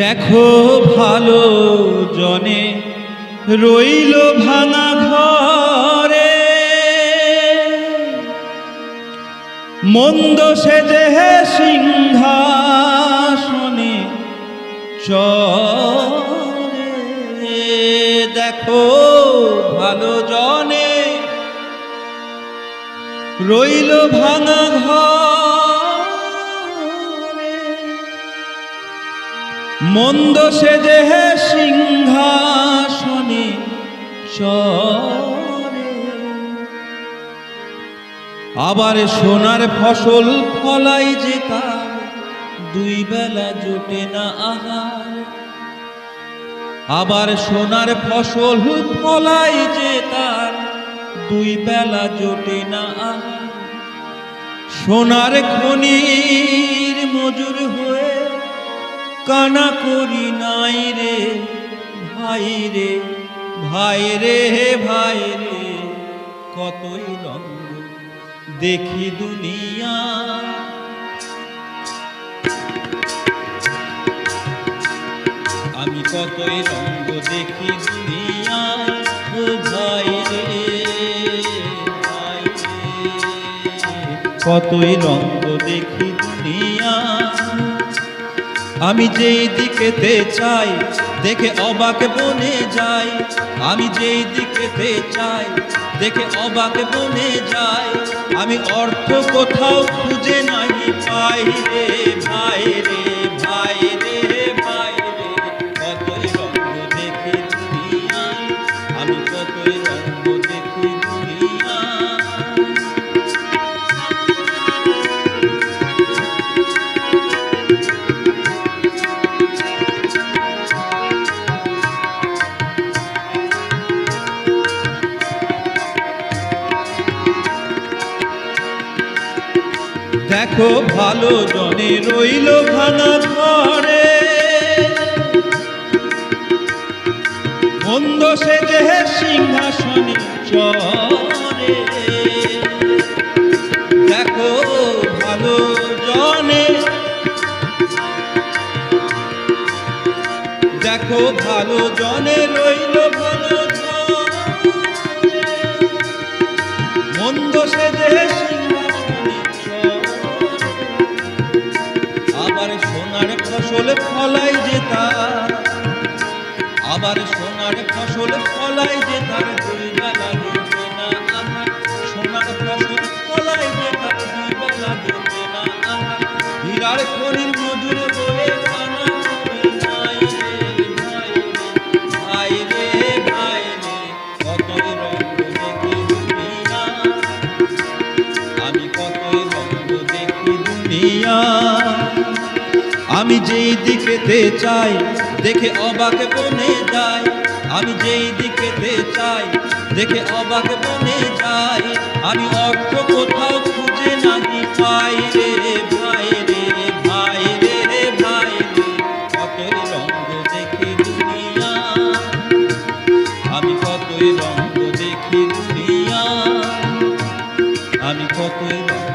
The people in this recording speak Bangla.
দেখো ভালো জনে, রইল ভাঙা ঘরে। মন্দ সেজে সিংহাসনে চরে দেখো ভালো জনে, রইল ভাঙা ঘরে। মন্দ সেজে হে সিংহাসনে চরে। আবার সোনার ফসল ফলাই যে তার, দুই বেলা জোটে না আহার। আবার সোনার ফসল ফলাই যে তার, দুই বেলা জোটে না আহার। সোনার খনির মজুর হয়ে কানা করি নাই রে, ভাই রে ভাই রে ভাই রে, কতই রঙ দেখি দুনিয়া। আমি কতই রঙ দেখি দুনিয়ায় ও ভাই রে, কতই রঙ দেখি দুনিয়া। আমি যেই দিকেতে চাই, দেখে অবাক বনে যাই। আমি যেই দিকেতে চাই, দেখে অবাক বনে যাই। আমি অর্থ কোথাও খুঁজে নাই, পাই রে ভাই রে। দেখো ভালো জনে রইল ভাঙা ঘরে মন্দ সে দেহে সিংহাসনে চরে দেখো ভালো জনে, দেখো ভালো জনে রইল ভালো। মন্দ সে দেহে ফসল ফলাই যে তার। আবার সোনার ফসল ফলাই যে তার, দুই বেলা জোটে না সোনার ফসল ফলাই যে দুই বেলা জোটে না হীরার খনির মজুর বলে খানা আমি রঙ আমি যেই দিকেতে চাই, দেখে অবাক বনে যাই। আমি যেই দিকেতে চাই, দেখে অবাক বনে যাই। আমি অর্থ কোথাও খুঁজে নাহি পাই রে, ভাই রে ভাই রে ভাই রে। কতই রঙ দেখি দুনিয়া। আমি কতই রঙ দেখি দুনিয়া। আমি কতই রঙ